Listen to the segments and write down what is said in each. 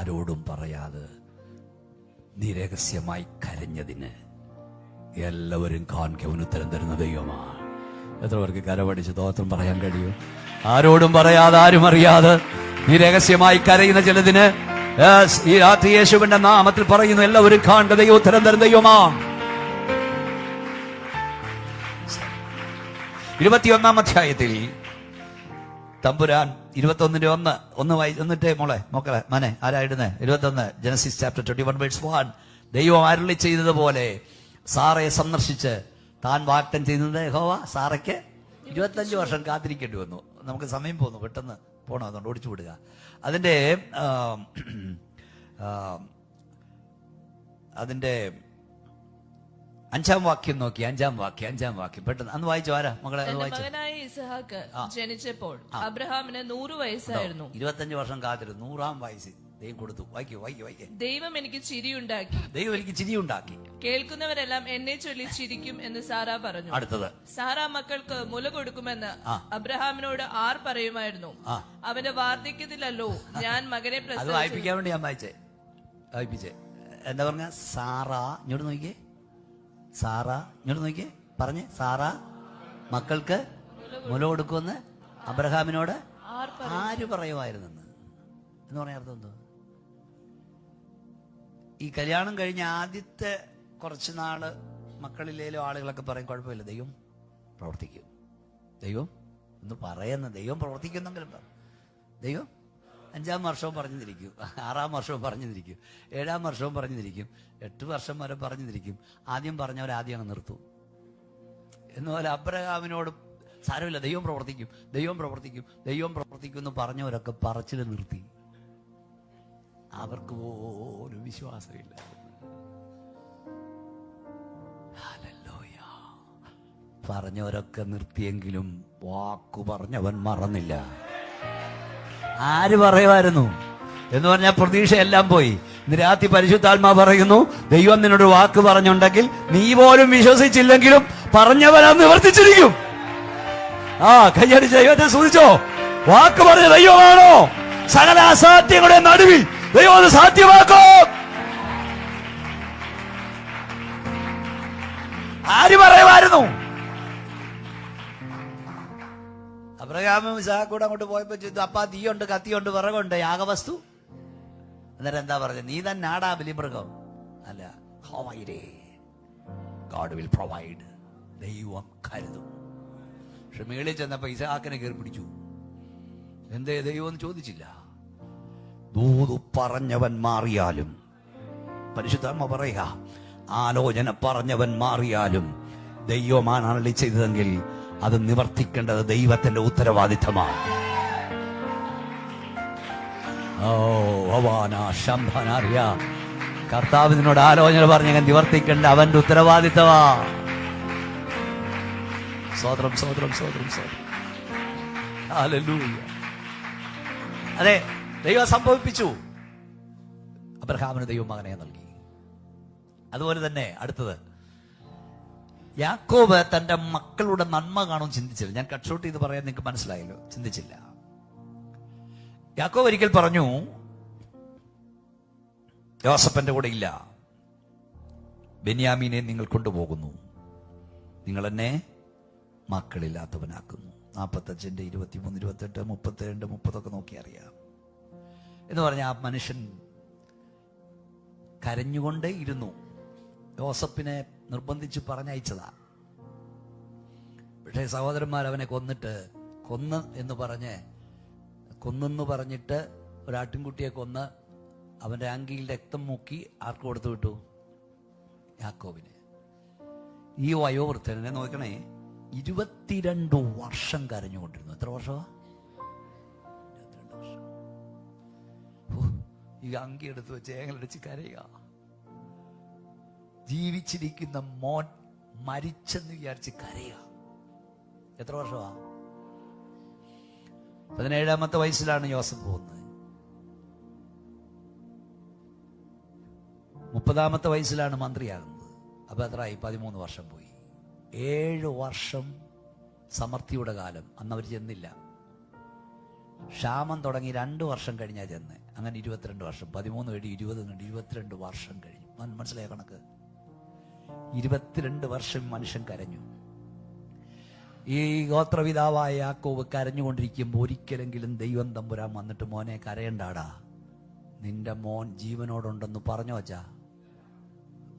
ആരോടും പറയാതെ നിരഹസ്യമായി കരഞ്ഞതിന് എല്ലാവരും കാൺകവന് ഉത്തരം തരുന്ന ദൈവമാണ് എത്ര പേർക്ക് കരപടിച്ച് തോത്രം പറയാൻ കഴിയും? ആരോടും പറയാതെ ആരും അറിയാതെ നീ രഹസ്യമായി കരയുന്ന ചിലതിന് ഈ രാത്രി യേശുവിന്റെ നാമത്തിൽ പറയുന്ന എല്ലാവരും കാണുക ദൈവം ഉത്തരം തരുന്ന ദൈവമാണ് ഇരുപത്തിയൊന്നാം അധ്യായത്തിൽ തമ്പുരാൻ ഇരുപത്തൊന്നിന്റെ ഒന്ന് ഒന്ന് വായി എന്നിട്ടേ മോളെ മക്കളെ മനെ ആരായിടുന്നേ? ഇരുപത്തൊന്ന് Genesis chapter twenty one verse one ദൈവം അരുളി ചെയ്തതുപോലെ സാറയെ സന്ദർശിച്ച് താൻ വാക്തം ചെയ്യുന്നത് ഹോവ സാറയ്ക്ക് ഇരുപത്തഞ്ച് വർഷം കാത്തിരിക്കേണ്ടി വന്നു. നമുക്ക് സമയം പോന്നു പെട്ടെന്ന് പോണം. അതുകൊണ്ട് ഓടിച്ചു വിടുക. അതിന്റെ അതിന്റെ അഞ്ചാം വാക്യം നോക്കി അഞ്ചാം വാക്യം അഞ്ചാം വാക്യം. പെട്ടെന്ന് അന്ന് വായിച്ചു ആരാ? മകളെ മകനായ ഇസഹാക്ക് ജനിച്ചപ്പോൾ അബ്രഹാമിന് നൂറ് വയസ്സായിരുന്നു. ഇരുപത്തഞ്ച് വർഷം കാത്തിരുന്നു. നൂറാം വയസ്സിൽ ദൈവം കൊടുത്തു. വായിക്കൂ വായിക്കൂ വായിക്കേ. ദൈവം എനിക്ക് ചിരിയുണ്ടാക്കി. ദൈവം എനിക്ക് ചിരിയുണ്ടാക്കി. കേൾക്കുന്നവരെല്ലാം എന്നെ ചൊല്ലി ചിരിക്കും എന്ന് സാറാ പറഞ്ഞു. അടുത്തത്. സാറാ മക്കൾക്ക് മുല കൊടുക്കുമെന്ന് അബ്രഹാമിനോട് ആർ പറയുമായിരുന്നു. അവന്റെ വാർദ്ധക്യത്തിലല്ലോ ഞാൻ മകനെ പ്രസവിക്കാൻ വായിപ്പിക്കാൻ വേണ്ടി ഞാൻ വായിച്ചേ. വായിപ്പിച്ചേ. എന്താ പറഞ്ഞ? സാറാ ഇങ്ങോട്ട് നോക്കിയേ. സാറ ഇങ്ങോട്ട് നോക്കിയേ. പറഞ്ഞ് സാറ മക്കൾക്ക് മുല കൊടുക്കുമെന്ന് അബ്രഹാമിനോട് ആര് പറയുമായിരുന്നെന്ന്? എന്ന് പറഞ്ഞ അർത്ഥം എന്തോ? ഈ കല്യാണം കഴിഞ്ഞ ആദ്യത്തെ കുറച്ച് നാൾ മക്കളില്ലേലും ആളുകളൊക്കെ പറയും കുഴപ്പമില്ല ദൈവം പ്രവർത്തിക്കും. ദൈവം? എന്ന് പറയുന്ന ദൈവം പ്രവർത്തിക്കുന്നെങ്കിലും ദൈവം? അഞ്ചാം വർഷവും പറഞ്ഞിരിക്കും. ആറാം വർഷവും പറഞ്ഞിരിക്കും. ഏഴാം വർഷവും പറഞ്ഞിരിക്കും. എട്ട് വർഷം വരെ പറഞ്ഞിരിക്കും. ആദ്യം പറഞ്ഞവർ ആദ്യം നിർത്തും. എന്നുപോലെ അബ്രഹാമിനോട് സാരമില്ല. ദൈവം പ്രവർത്തിക്കും. ദൈവം പ്രവർത്തിക്കും. ദൈവം പ്രവർത്തിക്കും എന്ന് പറഞ്ഞവരൊക്കെ പറച്ചിൽ നിർത്തി. അവർക്ക് പോലും വിശ്വാസമില്ല. പറഞ്ഞവരൊക്കെ നിർത്തിയെങ്കിലും വാക്കു പറഞ്ഞവൻ മറന്നില്ല. ആര് പറയുമായിരുന്നു? എന്ന് പറഞ്ഞാൽ പ്രതീക്ഷ എല്ലാം പോയി. ഇന്ന് രാത്രി പരിശുദ്ധാത്മാ പറയുന്നു ദൈവം നിന്നോട് വാക്ക് പറഞ്ഞുണ്ടെങ്കിൽ നീ പോലും വിശ്വസിച്ചില്ലെങ്കിലും പറഞ്ഞവനാ നിവർത്തിച്ചിരിക്കും. ആ കയ്യടി ദൈവത്തെ സൂചിച്ചോ? വാക്ക് പറഞ്ഞ ദൈവമാണോ? സകല അസാധ്യങ്ങളുടെ നടുവിൽ ദൈവം അത് സാധ്യമാക്കോ? ആര് പറയുമായിരുന്നു? അബ്രഹാമും ഇസാക്കൂടെ അങ്ങോട്ട് പോയപ്പോ ചോദിച്ചു അപ്പാ തീയുണ്ട് കത്തിയുണ്ട് വിറകുണ്ട് യാഗവസ്തു അന്നേരം എന്താ പറഞ്ഞത്? നീ തന്നെ ആടാ ബലിമൃഗം. അല്ല ഗോഡ് വിൽ പ്രൊവൈഡ് ദൈവം കരുതും. പക്ഷെ മേളിൽ ചെന്നപ്പോ ഇസാക്കിനെ കയറി പിടിച്ചു. എന്തേ ദൈവം എന്ന് ചോദിച്ചില്ല? ദൂതു പറഞ്ഞവൻ മാറിയാലും. പരിശുദ്ധാത്മ പറയുക ആലോചന പറഞ്ഞവൻ മാറിയാലും ദൈവമാണ് അരളി ചെയ്തതെങ്കിൽ അത് നിവർത്തിക്കേണ്ടത് ദൈവത്തിന്റെ ഉത്തരവാദിത്തമാണ്. ഓ ഭവാന ശംഭനറിയ. കർത്താവ് നിന്നോട് ആലോചന പറഞ്ഞ നിവർത്തിക്കേണ്ട അവന്റെ ഉത്തരവാദിത്തമാ. സ്വോത്രം സ്വോത്രം സ്വോത്രം സ്വോത്രം അതെ ദൈവം സംഭവിപ്പിച്ചു. അബ്രഹാമിന് ദൈവം മകനെ നൽകി. അതുപോലെ തന്നെ അടുത്തത് യാക്കോബ് തന്റെ മക്കളുടെ നന്മ കാണും ചിന്തിച്ചില്ല. ഞാൻ കട്ട് ഷോട്ട് ചെയ്ത് പറയാൻ നിങ്ങൾക്ക് മനസ്സിലായല്ലോ. ചിന്തിച്ചില്ല. യാക്കോബ് ഒരിക്കൽ പറഞ്ഞു ജോസഫന്റെ കൂടെ ഇല്ല. ബെന്യാമീനെ നിങ്ങൾ കൊണ്ടുപോകുന്നു. നിങ്ങൾ എന്നെ മക്കളില്ലാത്തവനാക്കുന്നു. നാൽപ്പത്തഞ്ചിന്റെ ഇരുപത്തിമൂന്ന് ഇരുപത്തെട്ട് മുപ്പത്തിരണ്ട് മുപ്പതൊക്കെ നോക്കി അറിയാം. എന്ന് പറഞ്ഞ ആ മനുഷ്യൻ കരഞ്ഞുകൊണ്ടേ ഇരുന്നു യോസപ്പിനെ നിർബന്ധിച്ച് പറഞ്ഞയച്ചതാ. പക്ഷേ സഹോദരന്മാർ അവനെ കൊന്നിട്ട് കൊന്ന് എന്ന് പറഞ്ഞ് കൊന്നെന്ന് പറഞ്ഞിട്ട് ഒരാട്ടിൻകുട്ടിയെ കൊന്ന് അവന്റെ അങ്കിയിൽ രക്തം മുക്കി ആർക്ക് കൊടുത്തു വിട്ടു? യാക്കോബിന്. ഈ വയോവൃദ്ധനെ നോക്കണേ ഇരുപത്തിരണ്ട് വർഷം കരഞ്ഞുകൊണ്ടിരുന്നു. എത്ര വർഷമാ ഈ അങ്കി എടുത്ത് വെച്ച് ഏങ്ങലടിച്ച് കരയുക. ജീവിച്ചിരിക്കുന്ന മോൻ മരിച്ചെന്ന് വിചാരിച്ച് കരയുക. എത്ര വർഷമാ? പതിനേഴാമത്തെ വയസ്സിലാണ് യോസഫ് പോകുന്നത്. മുപ്പതാമത്തെ വയസ്സിലാണ് മന്ത്രിയാകുന്നത്. അപ്പൊ ആയി? പതിമൂന്ന് വർഷം പോയി. ഏഴ് വർഷം സമൃദ്ധിയുടെ കാലം. അന്ന് അവർ ചെന്നില്ല. ക്ഷാമം തുടങ്ങി രണ്ടു വർഷം കഴിഞ്ഞാ ചെന്ന്. അങ്ങനെ ഇരുപത്തിരണ്ട് വർഷം. പതിമൂന്ന് കഴിഞ്ഞ് ഇരുപത് കണ്ട് ഇരുപത്തിരണ്ട് വർഷം കഴിഞ്ഞു. മനസ്സിലായ കണക്ക്? ഇരുപത്തിരണ്ട് വർഷം മനുഷ്യൻ കരഞ്ഞു. ഈ ഗോത്രപിതാവായ യാക്കോവ് കരഞ്ഞുകൊണ്ടിരിക്കുമ്പോൾ ഒരിക്കലെങ്കിലും ദൈവം തമ്പുരാൻ വന്നിട്ട് മോനെ കരയണ്ടാടാ. നിന്റെ മോൻ ജീവനോടുണ്ടെന്ന് പറഞ്ഞോ അച്ഛാ?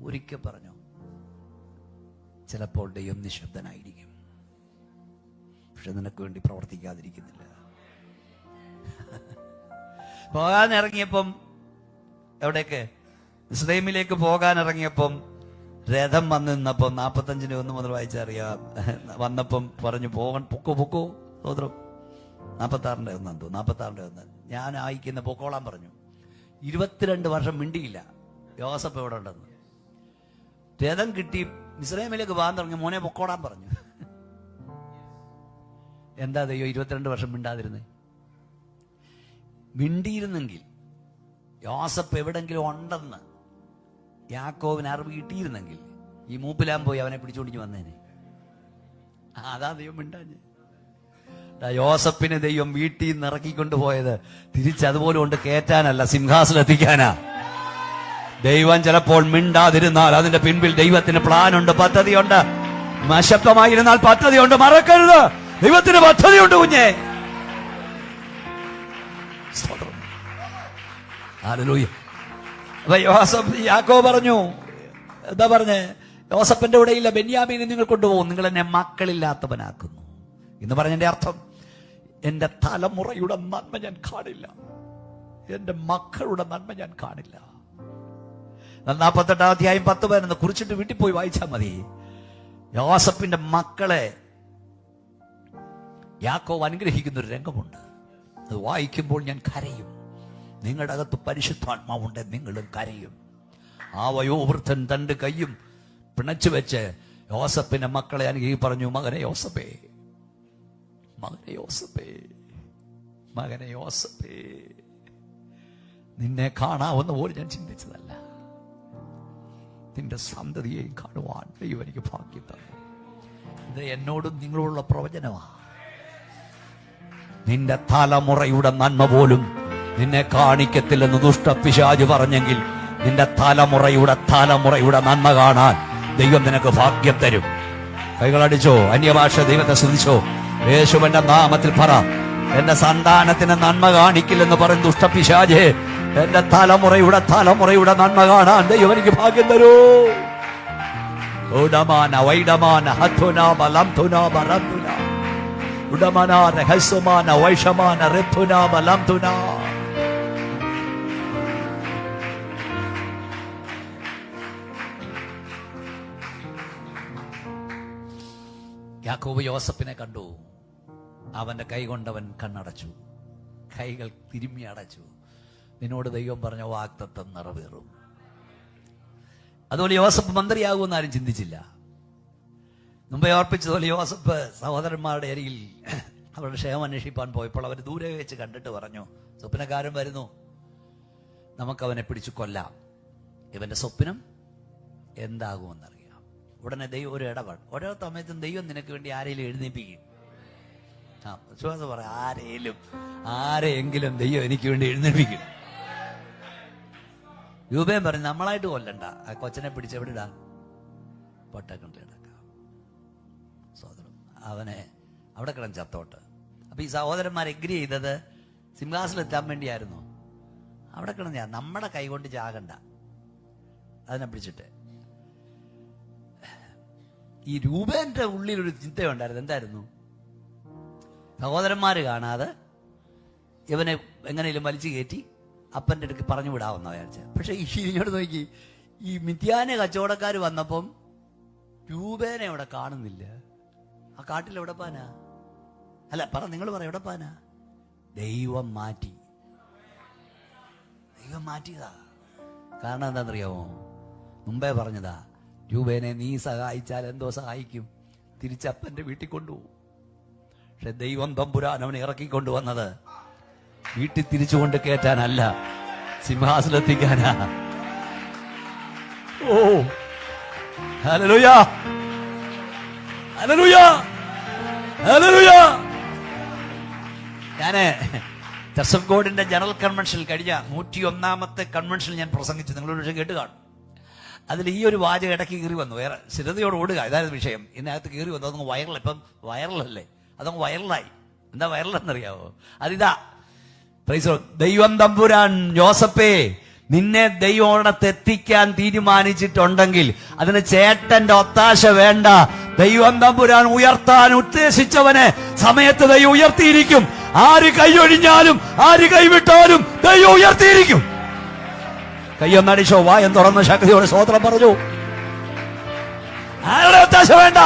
ഒരിക്കൽ പറഞ്ഞോ? ചിലപ്പോൾ ദൈവം നിശബ്ദനായിരിക്കും. പക്ഷെ നിനക്ക് വേണ്ടി പ്രവർത്തിക്കാതിരിക്കുന്നില്ല. പോകാനിറങ്ങിയപ്പം എവിടേക്ക്? ഇസ്ലൈമിലേക്ക് പോകാൻ ഇറങ്ങിയപ്പം രഥം വന്ന് നിന്നപ്പം നാപ്പത്തഞ്ചിന് ഒന്ന് മുതൽ വായിച്ചറിയാം. വന്നപ്പം പറഞ്ഞു പോകൺ പൊക്കോ പൊക്കോ സ്തോത്രം നാപ്പത്തി ആറിന്റെ ഒന്നാം തോന്നുന്നു നാപ്പത്തി ആറിന്റെ ഒന്ന്. ഞാൻ ആയിക്കുന്ന പൊക്കോളാൻ പറഞ്ഞു. ഇരുപത്തിരണ്ട് വർഷം മിണ്ടിയില്ല. യോസഫ് എവിടെ ഉണ്ടെന്ന്. രഥം കിട്ടി ഇസ്രൈമിലേക്ക് പോകാൻ തുടങ്ങി മോനെ പൊക്കോടാൻ പറഞ്ഞു. എന്താ ദയ്യോ ഇരുപത്തിരണ്ട് വർഷം മിണ്ടാതിരുന്നേ? മിണ്ടിയിരുന്നെങ്കിൽ യോസഫ് എവിടെങ്കിലും ഉണ്ടെന്ന് യാക്കോവിന് അറിവ് കിട്ടിയിരുന്നെങ്കിൽ ഈ മൂപ്പിലാൻ പോയി അവനെ പിടിച്ചോണ്ടിഞ്ഞ് വന്നേനെ. അതാ ദൈവം മിണ്ടാഞ്ഞ്. യോസപ്പിനെ ദൈവം വീട്ടിൽ നിന്ന് ഇറക്കിക്കൊണ്ട് പോയത് തിരിച്ചതുപോലെ കൊണ്ട് കയറ്റാനല്ല സിംഹാസനത്തിക്കാനാ. ദൈവം ചിലപ്പോൾ മിണ്ടാതിരുന്നാൽ അതിന്റെ പിൻപിൽ ദൈവത്തിന് പ്ലാനുണ്ട് പദ്ധതിയുണ്ട്. പദ്ധതി പദ്ധതിയുണ്ട് മറക്കരുത്. ദൈവത്തിന് പദ്ധതിയുണ്ട് കുഞ്ഞേ. ഹല്ലേലൂയ. അപ്പൊ യോസഫ് യാക്കോ പറഞ്ഞു എന്താ പറഞ്ഞേ? യോസഫിന്റെ ഇല്ല ബെന്യാമീനെ നിങ്ങൾ കൊണ്ടുപോകും. നിങ്ങൾ എന്നെ മക്കളില്ലാത്തവനാക്കുന്നു. എന്ന് പറഞ്ഞതിന്റെ അർത്ഥം എന്റെ തലമുറയുടെ നന്മ ഞാൻ കാണില്ല. എന്റെ മക്കളുടെ നന്മ ഞാൻ കാണില്ല. നാൽപ്പത്തെട്ടാം അധ്യായം പത്ത് പതിനൊന്ന് കുറിച്ചിട്ട് വീട്ടിൽ പോയി വായിച്ചാൽ മതി. യോസഫിന്റെ മക്കളെ യാക്കോവ് അനുഗ്രഹിക്കുന്ന ഒരു രംഗമുണ്ട്. അത് വായിക്കുമ്പോൾ ഞാൻ കരയും. നിങ്ങളുടെ അകത്ത് പരിശുദ്ധാത്മാവുണ്ട് നിങ്ങളും കരയും. ആ വയോവൃദ്ധൻ തന്റെ കയ്യും പിണച്ചു വെച്ച് യോസപ്പിന്റെ മക്കളെ ഞാൻ ഈ പറഞ്ഞു മകനെ യോസപ്പേ മകനെ യോസപ്പേ മകനെ യോസപ്പേ നിന്നെ കാണാവുന്ന പോലും ഞാൻ ചിന്തിച്ചതല്ല. നിന്റെ സന്തതിയെയും കാണുവാൻ ദൈവം എനിക്ക് ഭാഗ്യം തന്നു. ഇത് എന്നോടും നിങ്ങളോടുള്ള പ്രവചനമാ. നിന്റെ തലമുറയുടെ നന്മ പോലും നിന്നെ കാണിക്കത്തില്ലെന്ന് ദുഷ്ടപിശാജ് പറഞ്ഞെങ്കിൽ നിന്റെ തലമുറയുടെ തലമുറയുടെ നന്മ കാണാൻ ദൈവം നിനക്ക് ഭാഗ്യം തരും. കൈകളടിച്ചോ അന്യഭാഷ ദൈവത്തെ ശ്രദ്ധിച്ചോ യേശുവിന്റെ നാമത്തിൽ പറ എന്റെ സന്താനത്തിന് നന്മ കാണിക്കില്ലെന്ന് പറയും ദുഷ്ടപിശാജേ എന്റെ തലമുറയുടെ തലമുറയുടെ നന്മ കാണാൻ ദൈവം എനിക്ക് ഭാഗ്യം തരൂ. ഉടമാന വൈഡമാന ഹുനാ ബലം തുന ബലം തുന ഉടമന രഹസ്യമാന വൈഷമാന ഋഥുനാ ബലം യാക്കോബ് യോസഫിനെ കണ്ടു. അവന്റെ കൈ കൊണ്ടവൻ കണ്ണടച്ചു. കൈകൾ തിരുമ്മി അടച്ചു. നിന്നോട് ദൈവം പറഞ്ഞ വാക്തത്വം നിറവേറും. അതുപോലെ യോസഫ് മന്ത്രിയാകുമെന്ന് ആരും ചിന്തിച്ചില്ല. മുമ്പേ ഓർപ്പിച്ചതുപോലെ യോസഫ് സഹോദരന്മാരുടെ അരിയിൽ അവരുടെ ക്ഷേമം അന്വേഷിപ്പാൻ പോയപ്പോൾ അവർ ദൂരെ വെച്ച് കണ്ടിട്ട് പറഞ്ഞു സ്വപ്നക്കാരൻ വരുന്നു. നമുക്കവനെ പിടിച്ചു കൊല്ലാം. ഇവന്റെ സ്വപ്നം എന്താകുമെന്നറിയാം. ഉടനെ ദൈവം ഒരു ഇടപാട്. ഓരോ സമയത്തും ദൈവം നിനക്ക് വേണ്ടി ആരെങ്കിലും എഴുന്നേപ്പിക്കും ആ വിശ്വാസം പറ ആരെയും ആരെയെങ്കിലും ദൈവം എനിക്ക് വേണ്ടി എഴുന്നേൽപ്പിക്കും. രൂപയും പറഞ്ഞു നമ്മളായിട്ട് കൊല്ലണ്ട. ആ കൊച്ചനെ പിടിച്ച് എവിടെ ഇടാ പൊട്ടക്കണ്ട് കിടക്കാം. സഹോദരൻ അവനെ അവിടെ കിടന്ന് ചത്തോട്ട്. അപ്പൊ ഈ സഹോദരന്മാർ എഗ്രി ചെയ്തത് സിംഹാസനം എത്താൻ വേണ്ടിയായിരുന്നു. അവിടെ കിടന്ന് ഞാൻ നമ്മുടെ കൈ കൊണ്ട് ചാകണ്ട അതിനെ പിടിച്ചിട്ട്. ഈ രൂപേന്റെ ഉള്ളിൽ ഒരു ചിന്തയുണ്ടായിരുന്നു. എന്തായിരുന്നു? സഹോദരന്മാര് കാണാതെ ഇവനെ എങ്ങനെയും വലിച്ചു കയറ്റി അപ്പന്റെ അടുക്ക് പറഞ്ഞു വിടാമെന്ന വിചാരിച്ച. പക്ഷെ ഈ ഇങ്ങോട്ട് നോക്കി ഈ മിഥ്യാന കച്ചവടക്കാർ വന്നപ്പം രൂപേനെ അവിടെ കാണുന്നില്ല. ആ കാട്ടിൽ എവിടെ പാനാ? അല്ല പറ നിങ്ങൾ പറ എവിടെ പാനാ? ദൈവം മാറ്റി. ദൈവം മാറ്റിയതാ. കാരണം എന്താണെന്നറിയാമോ? മുമ്പേ പറഞ്ഞതാ രൂപേനെ നീ സഹായിച്ചാൽ എന്തോ സഹായിക്കും. തിരിച്ചപ്പന്റെ വീട്ടിൽ കൊണ്ടുപോകും. പക്ഷെ ദൈവം തമ്പുരാൻ അവനെ ഇറക്കിക്കൊണ്ടുവന്നത് വീട്ടിൽ തിരിച്ചുകൊണ്ട് കയറ്റാനല്ല സിംഹാസനത്തിക്കാനാ. ഓ ഹല്ലേലൂയ. ഹല്ലേലൂയ. ഞാൻ ജനറൽ കൺവെൻഷനിൽ കഴിഞ്ഞ നൂറ്റി ഒന്നാമത്തെ കൺവെൻഷനിൽ ഞാൻ പ്രസംഗിച്ചു. നിങ്ങളൊരു കേട്ട് കാണും. അതിൽ ഈ ഒരു വാചകം ഇടയ്ക്ക് കീറി വന്നു. വേറെ സ്ഥിരതയോട് ഓടുക. ഇതായിരുന്നു വിഷയം. ഇതിനകത്ത് കീറി വന്നു. അതങ്ങ് വൈറൽ ഇപ്പം വൈറലല്ലേ അതങ്ങ് വൈറലായി എന്താ വൈറലെന്നറിയാവോ അതിതാ. പ്രൈസോ ദൈവം തമ്പുരാൻ ജോസഫേ നിന്നെ ദൈവത്തെത്തിക്കാൻ തീരുമാനിച്ചിട്ടുണ്ടെങ്കിൽ അതിന് ചേട്ടന്റെ ഒത്താശ വേണ്ട. ദൈവം തമ്പുരാൻ ഉയർത്താൻ ഉദ്ദേശിച്ചവനെ സമയത്ത് ദൈവം ഉയർത്തിയിരിക്കും. ആര് കൈയൊഴിഞ്ഞാലും ആര് കൈവിട്ടാലും ദൈവം ഉയർത്തിയിരിക്കും. കയ്യൊന്നടിച്ചോ വായം തുറന്ന ശക്തിയോട് സ്വോത്രം പറഞ്ഞു. ആരുടെ ഒത്താശ വേണ്ട?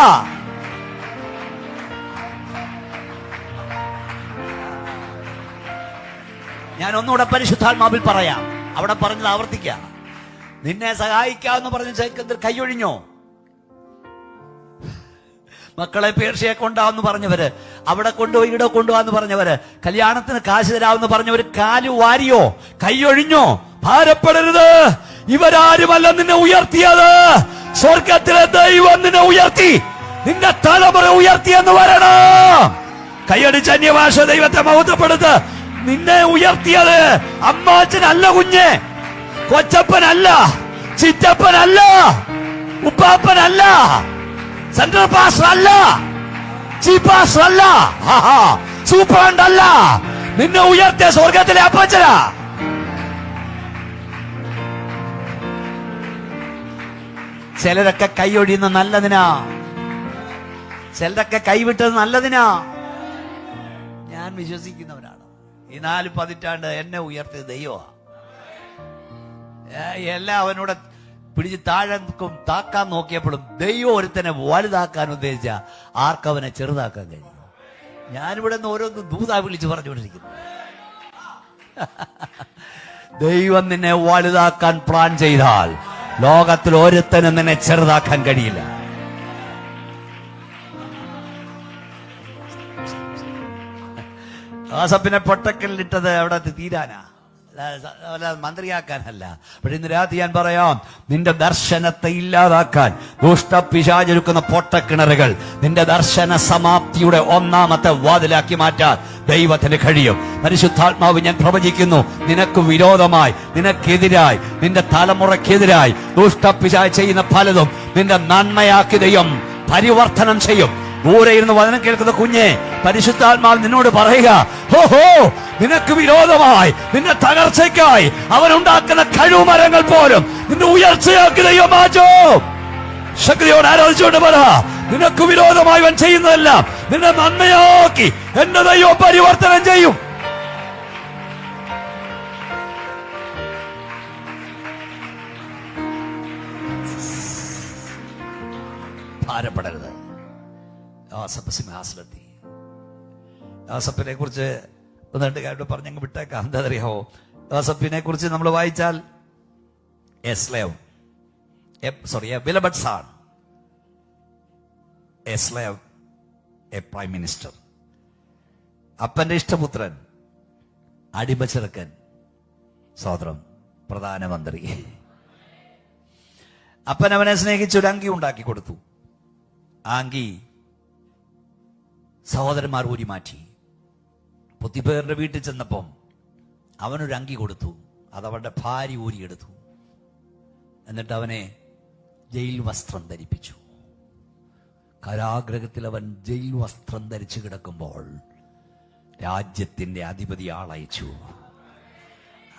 ഞാൻ ഒന്നുകൂടെ പരിശുദ്ധാത്മാവിൽ പറയാം. അവിടെ പറഞ്ഞത് ആവർത്തിക്ക. നിന്നെ സഹായിക്കാമെന്ന് പറഞ്ഞ ചേക്കന്തിൽ കൈയൊഴിഞ്ഞോ? മക്കളെ പേർഷയെ കൊണ്ടാവെന്ന് പറഞ്ഞവര് അവിടെ കൊണ്ടുപോയി ഇവിടെ കൊണ്ടുപോകാന്ന് പറഞ്ഞവര് കല്യാണത്തിന് കാശ് തരാമെന്ന് പറഞ്ഞവര് കാൽ വാരിയോ കൈയൊഴിഞ്ഞോ? ഭാരപ്പെടരുത്. ഇവരാരുമല്ല നിന്നെ ഉയർത്തിയത്. സ്വർഗത്തിലെ ദൈവം നിന്നെ ഉയർത്തി. നിന്റെ തലമുറ ഉയർത്തിയെന്ന് വരണം. കൈയടിച്ച അന്യഭാഷ ദൈവത്തെ മഹത്വപ്പെടുത്ത്. നിന്നെ ഉയർത്തിയത് അമ്മാച്ചനല്ല കുഞ്ഞ്. കൊച്ചപ്പനല്ല. ചിറ്റപ്പനല്ല. ഉപ്പാപ്പനല്ല. സെൻട്രൽ പാസ്റ്റർ അല്ല ചീഫ് പാസ്റ്റർ അല്ല സൂപ്രണ്ട് അല്ല നിന്നെ ഉയർത്തിയ സ്വർഗത്തിലെ അപ്പച്ചന. ചിലരൊക്കെ കൈയൊഴിയുന്ന നല്ലതിനാ. ചിലരൊക്കെ കൈവിട്ടത് നല്ലതിനാ. ഞാൻ വിശ്വസിക്കുന്നവനാണ് ഈ നാല് പതിറ്റാണ്ട് എന്നെ ഉയർത്തിയത് ദൈവമാ. എല്ലാം അവനോട് പിടിച്ച് താഴെക്കും താക്കാൻ നോക്കിയപ്പോഴും ദൈവം ഒരുത്തനെ വലുതാക്കാൻ ഉദ്ദേശിച്ച ആർക്കവനെ ചെറുതാക്കാൻ കഴിയും ഞാനിവിടെ നിന്ന് ഓരോന്ന് ദൂതാ വിളിച്ച് പറഞ്ഞുകൊണ്ടിരിക്കുന്നു. ദൈവം നിന്നെ വലുതാക്കാൻ പ്ലാൻ ചെയ്താൽ ലോകത്തിൽ ഒരുത്തനും നിന്നെ ചെറുതാക്കാൻ കഴിയില്ല. ആസപ്പിനെ പൊട്ടക്കല്ലിട്ടത് അവിടെ തീരാനാ? മന്ത്രിയാക്കാനല്ല. പക്ഷെ ഇന്ന് രാത്രി ഞാൻ പറയാം നിന്റെ ദർശനത്തെ ഇല്ലാതാക്കാൻ ദുഷ്ടപിശാചൊരുക്കുന്ന പൊട്ടക്കിണറുകൾ നിന്റെ ദർശന സമാപ്തിയുടെ ഒന്നാമത്തെ വാതിലാക്കി മാറ്റാൻ ദൈവത്തിന് കഴിയും. പരിശുദ്ധാത്മാവ് ഞാൻ പ്രവചിക്കുന്നു നിനക്ക് വിരോധമായി നിനക്കെതിരായി നിന്റെ തലമുറക്കെതിരായി ദുഷ്ടപിശാ ചെയ്യുന്ന പലതും നിന്റെ നന്മയാക്കി ദൈവം പരിവർത്തനം ചെയ്യും. ദൂരെ ഇരുന്ന് വചനം കേൾക്കുന്ന കുഞ്ഞെ പരിശുദ്ധാത്മാവ് നിന്നോട് പറയുക ഹോ ഹോ നിനക്ക് വിരോധമായി നിന്റെ തകർച്ചയ്ക്കായി അവൻ ഉണ്ടാക്കുന്ന കഴിവുമരങ്ങൾ പോലും നിന്റെ ഉയർച്ചയാക്കി ദൈവം മാറ്റോ. ശക്തിയോട് ആലോചിച്ചുകൊണ്ട് പറ നിനക്ക് വിരോധമായി അവൻ ചെയ്യുന്നതെല്ലാം നിന്നെ നന്മയാക്കി എന്റെ ദൈവം പരിവർത്തനം ചെയ്യും. ഭാരപ്പെടരുത്. യോസഫ് സിംഹാസനത്തി യോസഫിനെ കുറിച്ച് ഒന്ന് രണ്ട് കാര്യം പറഞ്ഞങ്ങ് വിട്ടേക്കാം. എന്താ അറിയാവോ? യോസഫിനെ കുറിച്ച് നമ്മൾ വായിച്ചാൽ a slave. Sorry a beloved son a slave a prime minister. അപ്പന്റെ ഇഷ്ടപുത്രൻ അടിമച്ചെറുക്കൻ സ്വാതന്ത്ര്യം പ്രധാനമന്ത്രി അപ്പൻ അവനെ സ്നേഹിച്ചൊരു അങ്കി ഉണ്ടാക്കി കൊടുത്തു. ആ അങ്കി സഹോദരന്മാർ ഊരി മാറ്റി. പുത്തിപ്പേറിന്റെ വീട്ടിൽ ചെന്നപ്പം അവനൊരു അങ്കി കൊടുത്തു. അത് അവന്റെ ഭാര്യ ഊരിയെടുത്തു. എന്നിട്ട് അവനെ ജയിൽ വസ്ത്രം ധരിപ്പിച്ചു. കരാഗ്രഹത്തിൽ അവൻ ജയിൽ വസ്ത്രം ധരിച്ചു കിടക്കുമ്പോൾ രാജ്യത്തിന്റെ അധിപതി ആളയച്ചു.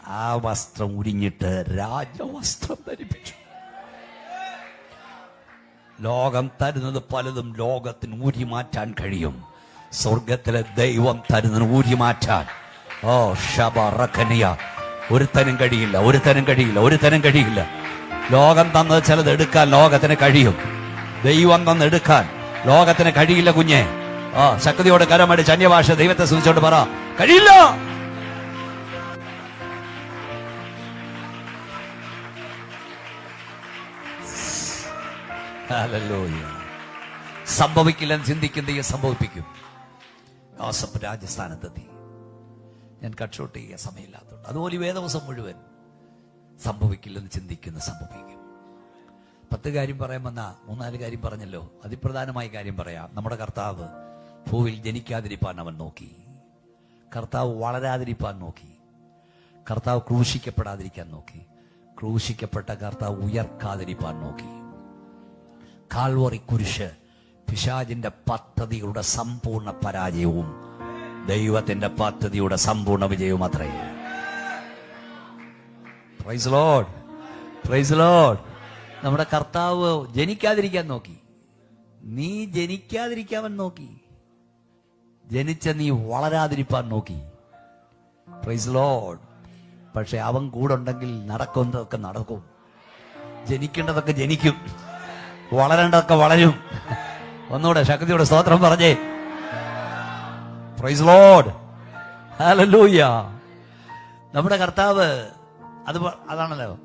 ആ വസ്ത്രം ഉരിഞ്ഞിട്ട് രാജവസ്ത്രം ധരിപ്പിച്ചു. ലോകം തരുന്നത് പലതും ലോകത്തിന് ഊരി മാറ്റാൻ കഴിയും. സ്വർഗത്തിലെ ദൈവം തരുന്നതിന് ഊരി മാറ്റാൻ. ഓ ഷബറക്കനിയ ഒരുത്തനും കഴിയില്ല ഒരുത്തനും കഴിയില്ല ഒരുത്തനും കഴിയില്ല. ലോകം തന്നത് ചിലത് എടുക്കാൻ ലോകത്തിന് കഴിയും. ദൈവം തന്ന് എടുക്കാൻ ലോകത്തിന് കഴിയില്ല കുഞ്ഞെ. ആ ശക്തിയോട് കരമടി അന്യഭാഷ ദൈവത്തെ സൂചിച്ചോണ്ട് പറ. കഴിയില്ല. സംഭവിക്കില്ലെന്ന് ചിന്തിക്കുന്ന സംഭവിപ്പിക്കും. യോസഫ് രാജസ്ഥാനത്തെത്തി ഞാൻ കട്ട്ഷോട്ട് ചെയ്യാൻ സമയമില്ലാത്തതുകൊണ്ട്. അതുപോലെ ഈ വേദവസം മുഴുവൻ സംഭവിക്കില്ലെന്ന് ചിന്തിക്കുന്ന സംഭവിക്കും. പത്ത് കാര്യം പറയാൻ വന്ന മൂന്നാൽ കാര്യം പറഞ്ഞല്ലോ. അതിപ്രധാനമായ കാര്യം പറയാം. നമ്മുടെ കർത്താവ് ഭൂവിൽ ജനിക്കാതിരിപ്പാൻ അവൻ നോക്കി. കർത്താവ് വളരാതിരിപ്പാൻ നോക്കി. കർത്താവ് ക്രൂശിക്കപ്പെടാതിരിക്കാൻ നോക്കി. ക്രൂശിക്കപ്പെട്ട കർത്താവ് ഉയർക്കാതിരിപ്പാൻ നോക്കി. കാൽവറി കുരിശ് പിശാജിന്റെ പദ്ധതിയുടെ സമ്പൂർണ പരാജയവും ദൈവത്തിന്റെ പദ്ധതിയുടെ സമ്പൂർണ വിജയവും അത്രേ. പ്രൈസ് ലോഡ് പ്രൈസ് ലോഡ് നമ്മുടെ കർത്താവ് ജനിക്കാതിരിക്കാൻ നോക്കി. നീ ജനിക്കാതിരിക്കാൻ നോക്കി. ജനിച്ച നീ വളരാതിരിപ്പാൻ നോക്കി. പ്രൈസ് ലോഡ് പക്ഷെ അവൻ കൂടെ ഉണ്ടെങ്കിൽ നടക്കുന്നതൊക്കെ നടക്കും. ജനിക്കേണ്ടതൊക്കെ ജനിക്കും. വളരേണ്ടതൊക്കെ വളരും. ഒന്നുകൂടെ ശക്തിയുടെ സ്തോത്രം പറഞ്ഞേ. പ്രൈസ് ലോഡ് നമ്മുടെ കർത്താവ് അത് അതാണല്ലോ.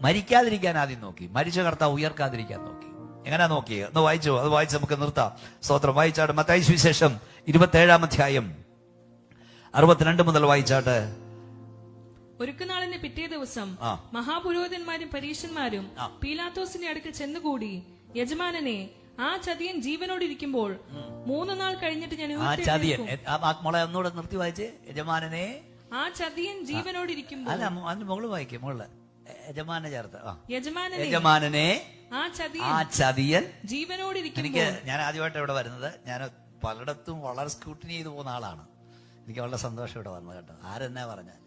മരിക്കാതിരിക്കാൻ ആദ്യം നോക്കി. മരിച്ച കർത്താവ് ഉയർക്കാതിരിക്കാൻ നോക്കി. എങ്ങനെ നോക്കി? ഒന്ന് വായിച്ചു? അത് വായിച്ച് നമുക്ക് നിർത്താം. സ്തോത്രം. വായിച്ചാട്ട് മത്തായി സുവിശേഷം ഇരുപത്തേഴാം അധ്യായം. അറുപത്തിരണ്ട് മുതൽ വായിച്ചാട്ട് ഒരുക്കുനാളിന്റെ പിറ്റേ ദിവസം. മഹാപുരോഹിതന്മാരും പരീക്ഷന്മാരും പീലാത്തോസിന്റെ അടുക്കൽ ചെന്നുകൂടി യജമാനനെ ആ ചതിയൻ ജീവനോടിരിക്കുമ്പോൾ മൂന്ന് നാൾ കഴിഞ്ഞിട്ട് ഞാൻ ആ ചതിയൻ മോളെ ഒന്നുകൂടെ നിർത്തി വായിച്ച് യജമാനനെ. ആ ചതിയൻ ജീവനോടിരിക്കുമ്പോൾ അല്ല അതിന് മുകൾ വായിക്കും മുകളിൽ യജമാനെ ചേർത്ത് യജമാനനെ. ആ ചതിയൻ ജീവനോടിരിക്കുമ്പോൾ എനിക്ക് ഞാൻ ആദ്യമായിട്ട് ഇവിടെ വരുന്നത്. ഞാൻ പലയിടത്തും വളരെ സ്ക്രൂട്ടിനി ചെയ്ത് പോകുന്ന ആളാണ്. എനിക്ക് വളരെ സന്തോഷം ഇവിടെ വന്നത് കേട്ടോ. ആരെന്നാ പറഞ്ഞാൽ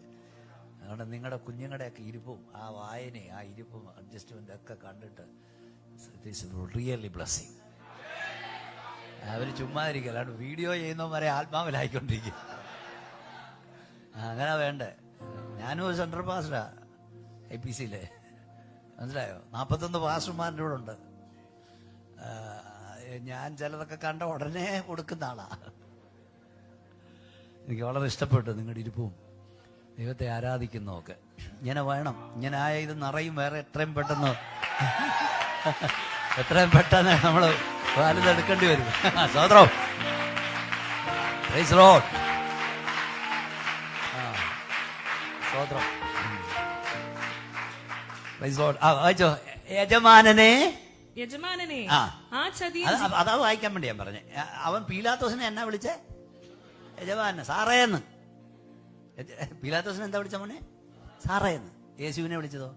അതുകൊണ്ട് നിങ്ങളുടെ കുഞ്ഞുങ്ങളുടെയൊക്കെ ഇരിപ്പും ആ വായനയും ആ ഇരിപ്പും അഡ്ജസ്റ്റ്മെന്റ് ഒക്കെ കണ്ടിട്ട് ഇറ്റ് ഈസ് റിയലി ബ്ലസ്സിങ് അവർ ചുമ്മാ അല്ലാണ്ട് വീഡിയോ ചെയ്യുന്നവരെ ആത്മാവിലായിക്കൊണ്ടിരിക്കും. അങ്ങനെ വേണ്ടേ. ഞാനും സെൻട്രൽ പാസ്റ്ററാ ഐ പി സിയിലെ മനസ്സിലായോ? നാൽപ്പത്തൊന്ന് പാസ്റ്റർമാരുടെ കൂടെ ഉണ്ട്. ഞാൻ ചിലതൊക്കെ കണ്ട ഉടനെ കൊടുക്കുന്ന ആളാ. എനിക്ക് വളരെ ഇഷ്ടപ്പെട്ടു നിങ്ങളുടെ ഇരിപ്പും. ദൈവത്തെ ആരാധിക്കുന്നതൊക്കെ. ഇങ്ങനെ വേണം. ഇങ്ങനെ ആയ ഇത് നിറയും വേറെ എത്രയും പെട്ടെന്ന്. എത്രയും പെട്ടെന്ന് നമ്മൾ വലുതെടുക്കേണ്ടി വരും. സ്വതന്ത്രം പ്രൈസ് വായിച്ചോ. യജമാനനെ. യജമാനനെ. ചതിയൻ അതാ വായിക്കാൻ വേണ്ടി ഞാൻ പറഞ്ഞേ. അവൻ പീലാത്തോസിനെ എന്നാ വിളിച്ചേ? യജമാനെ സാറേന്ന്. പീലാത്തോസിനെ എന്താ വിളിച്ച മോനെ? സാറേന്ന്. യേശുവിനെ വിളിച്ചതോ?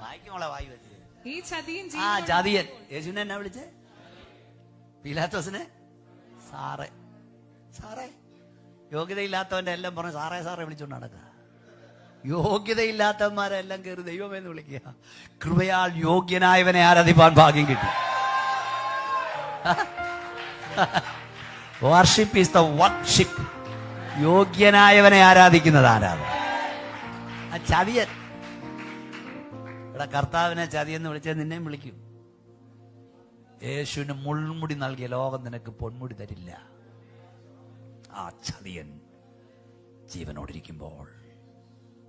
വായിക്കുമോളെ വായി വെച്ചത് ഈ ചതിയൻ ആ ജാതിയൻ യേശുവിനെ എന്നാ വിളിച്ചേ? പീലാത്തോസിനെ? സാറേ. സാറേ യോഗ്യതയില്ലാത്തവന്റെ എല്ലാം പറഞ്ഞ് സാറേ സാറേ വിളിച്ചോണ്ട് നടക്കുക യോഗ്യതയില്ലാത്തവന്മാരെല്ലാം കയറി ദൈവമെന്ന് വിളിക്കുക. കൃപയാൽ യോഗ്യനായവനെ ആരാധിപ്പാൻ ഭാഗ്യം കിട്ടി. വർഷിപ്പ് ഈസ് ദ വർഷിപ്പ് യോഗ്യനായവനെ ആരാധിക്കുന്നത് ആരാധന ആ ചതിയൻ. ഇവിടെ കർത്താവിനെ ചതിയെന്ന് വിളിച്ചാൽ നിന്നെയും വിളിക്കും. യേശുവിന് മുൾമുടി നൽകിയ ലോകം നിനക്ക് പൊന്മുടി തരില്ല. ആ ചതിയൻ ജീവനോടിരിക്കുമ്പോൾ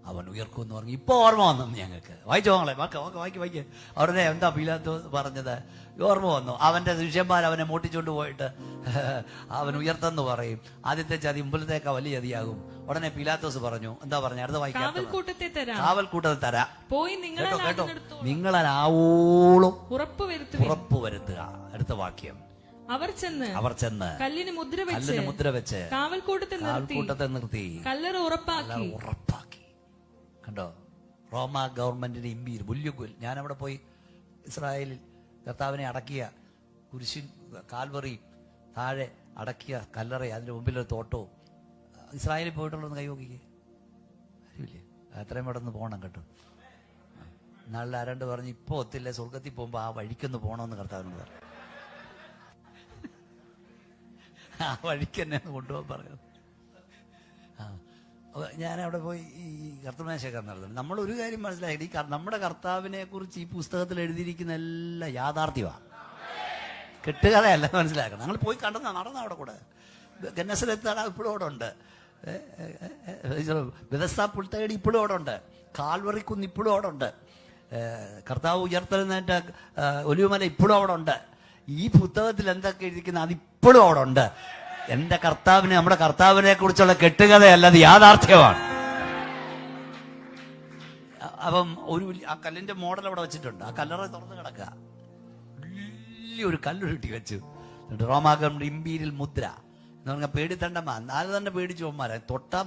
അവൻ ഉയർക്കുമെന്ന് പറഞ്ഞു. ഇപ്പൊ ഓർമ്മ വന്നു ഞങ്ങൾക്ക്. വായിച്ചോ മകളെ? വാക്ക് വാക്ക് വായിക്ക് വായിക്ക് അവരുടെ എന്താ പീലാത്തോ പറഞ്ഞത്? ഓർമ്മ വന്നു. അവന്റെ ശിഷ്യന്മാർ അവനെ മോട്ടിച്ചുകൊണ്ട് പോയിട്ട് അവൻ ഉയർത്തെന്ന് പറയും. ആദ്യത്തെ ചതി മുമ്പിലത്തേക്ക വലിയ ചതിയാകും. ഉടനെ പീലാത്തോസ് പറഞ്ഞു. എന്താ പറഞ്ഞു? അടുത്ത വായിക്കാം കാവൽക്കൂട്ടത്തെ തരാം. പോയി കേട്ടോ കേട്ടോ. നിങ്ങളാവോളും ഉറപ്പ് വരുത്തുക. അടുത്ത വാക്യം. അവർ ചെന്ന് അവർ ചെന്ന് കല്ലിന് മുദ്ര വെച്ച് കല്ലിന് മുദ്ര വെച്ച് കാവൽക്കൂട്ടത്തെ നിർത്തി. കല്ലറ ഉറപ്പാക്കി. ഉറപ്പാക്കി. കണ്ടോ? റോമ ഗവൺമെന്റിന്റെ ഇമ്പീര് വലിയ ഞാൻ അവിടെ പോയി ഇസ്രായേലിൽ കർത്താവിനെ അടക്കിയ കുരിശിൻ കാൽവറി താഴെ അടക്കിയ കല്ലറ അതിന്റെ മുമ്പിലൊരു തോട്ടവും. ഇസ്രായേലിൽ പോയിട്ടുള്ളതെന്ന് കൈവോക്കിക്കേ അറിയില്ലേ എത്രയും പെട്ടെന്ന് പോകണം കേട്ടോ. നാളെ ആരണ്ട് പറഞ്ഞ് ഇപ്പോ ഒത്തില്ല സ്വർഗത്തിൽ പോകുമ്പോ ആ വഴിക്കൊന്ന് പോകണമെന്ന് കർത്താവിനോട് പറഞ്ഞു. ആ വഴിക്ക് തന്നെ കൊണ്ടുപോകാൻ പറയുന്നു ആ. ഞാൻ അവിടെ പോയി ഈ കർത്തമേശയൊക്കെ നടത്തുന്നത് നമ്മൾ ഒരു കാര്യം മനസ്സിലാക്കി നമ്മുടെ കർത്താവിനെ കുറിച്ച് ഈ പുസ്തകത്തിൽ എഴുതിയിരിക്കുന്ന എല്ലാം യാഥാർത്ഥ്യമാണ്. കെട്ടുകഥയല്ല മനസ്സിലാക്കണം. ഞങ്ങൾ പോയി കണ്ടെന്ന നടന്ന അവിടെ കൂടെ. ഗന്നസിലെത്താണ് ഇപ്പോഴും അവിടെ ഉണ്ട്. വിദസ്ത പുൽത്തകടി ഇപ്പോഴും അവിടെ ഉണ്ട്. കാൽവറിക്കുന്ന് ഇപ്പോഴും അവിടെ ഉണ്ട്. കർത്താവ് ഉയർത്തെഴുന്നേറ്റ ഒലിവുമല ഇപ്പോഴും അവിടെ ഉണ്ട്. ഈ പുസ്തകത്തിൽ എന്തൊക്കെ എഴുതിക്കുന്ന അത് ഇപ്പോഴും അവിടെ ഉണ്ട്. എന്റെ കർത്താവിനെ നമ്മുടെ കർത്താവിനെ കുറിച്ചുള്ള കെട്ടുകഥയല്ല അത് യാഥാർത്ഥ്യമാണ്. അപ്പം ഒരു ആ കല്ലിന്റെ മോഡൽ അവിടെ വെച്ചിട്ടുണ്ട്. ആ കല്ലറ തുറന്ന് കിടക്കുക. വലിയൊരു കല്ലുരുട്ടി വെച്ചു. റോമാകം ഇമ്പീരിയൽ മുദ്ര എന്ന് പറഞ്ഞാൽ പേടിത്തണ്ടമ്മ നാല് തന്നെ പേടിച്ചു പോന്മാരെ തൊട്ടാ